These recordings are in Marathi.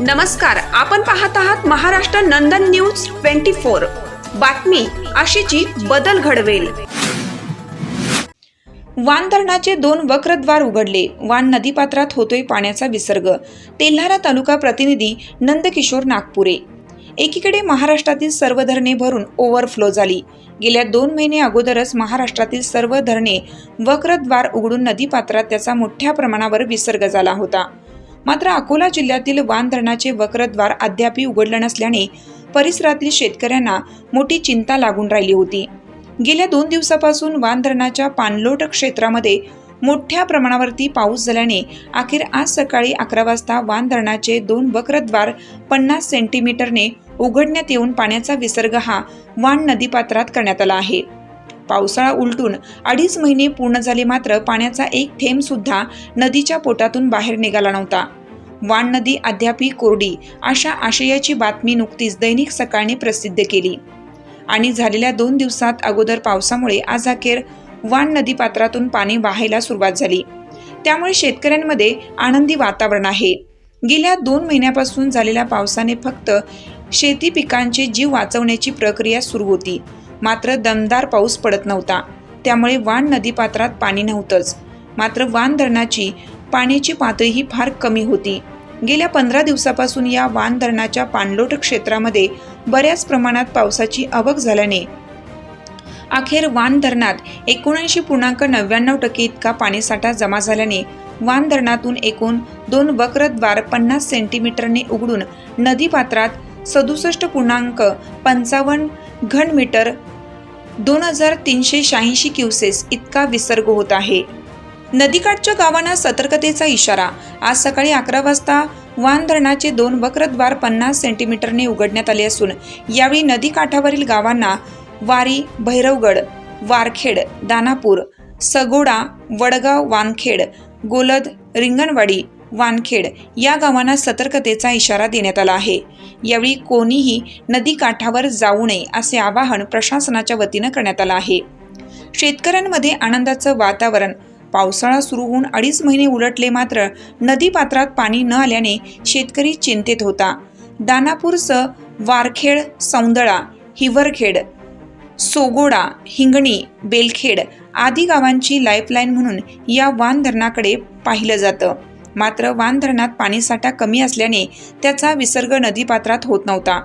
नमस्कार आपण पाहत आहात Maharashtra Nandan news twenty four. बातमी आशेची बदल घडवेल. वान धरणाचे दोन वक्रद्वार उघडले. वान नदीपात्रात होतोय पाण्याचा विसर्ग. तेल्हारा तालुका प्रतिनिधी नंदकिशोर नागपुरे. एकीकडे महाराष्ट्रातील सर्व धरणे भरून ओव्हरफ्लो झाली. गेल्या दोन महिने अगोदरच महाराष्ट्रातील सर्व धरणे वक्रद्वार उघडून नदीपात्रात त्याचा मोठ्या प्रमाणावर विसर्ग झाला होता. मात्र अकोला जिल्ह्यातील वान धरणाचे वक्रद्वार अद्यापही उघडलं नसल्याने परिसरातील शेतकऱ्यांना मोठी चिंता लागून राहिली होती. गेल्या दोन दिवसापासून वान धरणाच्या पाणलोट क्षेत्रामध्ये मोठ्या प्रमाणावरती पाऊस झाल्याने अखेर आज सकाळी अकरा वाजता वान धरणाचे दोन वक्रद्वार पन्नास सेंटीमीटरने उघडण्यात येऊन पाण्याचा विसर्ग हा वान नदीपात्रात करण्यात आला आहे. पावसाळा उलटून अडीच महिने पूर्ण झाले मात्र पाण्याचा एक थेंब सुद्धा नदीच्या पोटातून बाहेर निघाला नव्हता. वाण नदी अद्यापही कोरडी अशा आशयाची बातमी नुकतीच दैनिक सकाळने प्रसिद्ध केली. आणि झालेल्या दोन दिवसात अगोदर पावसामुळे आज अखेर वाण नदीपात्रातून पाणी वाहायला सुरुवात झाली. त्यामुळे शेतकऱ्यांमध्ये आनंदी वातावरण आहे. गेल्या दोन महिन्यापासून झालेल्या पावसाने फक्त शेती पिकांचे जीव वाचवण्याची प्रक्रिया सुरू होती. मात्र दमदार पाऊस पडत नव्हता. त्यामुळे वाण नदीपात्रात पाणी नव्हतंच. मात्र वाण धरणाची पाण्याची पातळीही फार कमी होती. गेल्या पंधरा दिवसापासून या वाण धरणाच्या पाणलोट क्षेत्रामध्ये बऱ्याच प्रमाणात पावसाची आवक झाल्याने अखेर वान धरणात एकोणऐंशी पूर्णांक नव्याण्णव टक्के इतका पाणीसाठा जमा झाल्याने वान धरणातून एकूण दोन वक्रद्वार पन्नास सेंटीमीटरने उघडून नदीपात्रात सदुसष्ट पूर्णांक पंचावन्न घनमीटर दोन हजार तीनशे शहाऐंशी क्युसेस इतका विसर्ग होत आहे. नदीकाठच्या गावांना सतर्कतेचा इशारा. आज सकाळी अकरा वाजता वान धरणाचे दोन वक्रद्वार पन्नास सेंटीमीटरने उघडण्यात आले असून यावेळी नदीकाठावरील गावांना वारी भैरवगड वारखेड दानापूर सगोडा वडगाव वानखेड गोलद रिंगणवाडी वानखेड या गावांना सतर्कतेचा इशारा देण्यात आला आहे. यावेळी कोणीही नदीकाठावर जाऊ नये असे आवाहन प्रशासनाच्या वतीनं करण्यात आलं आहे. शेतकऱ्यांमध्ये आनंदाचं वातावरण. पावसाळा सुरू होऊन अडीच महिने उलटले मात्र नदीपात्रात पाणी न आल्याने शेतकरी चिंतेत होता. दानापूरसह वारखेड सौंदळा हिवरखेड सोगोडा हिंगणी बेलखेड आदी गावांची लाईफलाईन म्हणून या वान धरणाकडे पाहिलं जातं. मात्र वान धरणात पाणीसाठा कमी असल्याने त्याचा विसर्ग नदीपात्रात होत नव्हता.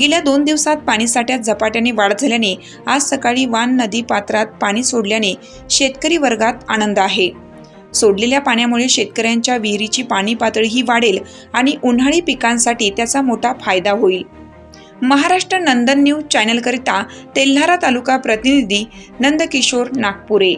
गेल्या दोन दिवसात पाणीसाठ्यात झपाट्याने वाढ झाल्याने आज सकाळी वान नदी पात्रात पाणी सोडल्याने शेतकरी वर्गात आनंद आहे. सोडलेल्या पाण्यामुळे शेतकऱ्यांच्या विहिरीची पाणी पातळीही वाढेल आणि उन्हाळी पिकांसाठी त्याचा मोठा फायदा होईल. महाराष्ट्र नंदन न्यूज चॅनलकरिता तेल्हारा तालुका प्रतिनिधी नंदकिशोर नागपुरे.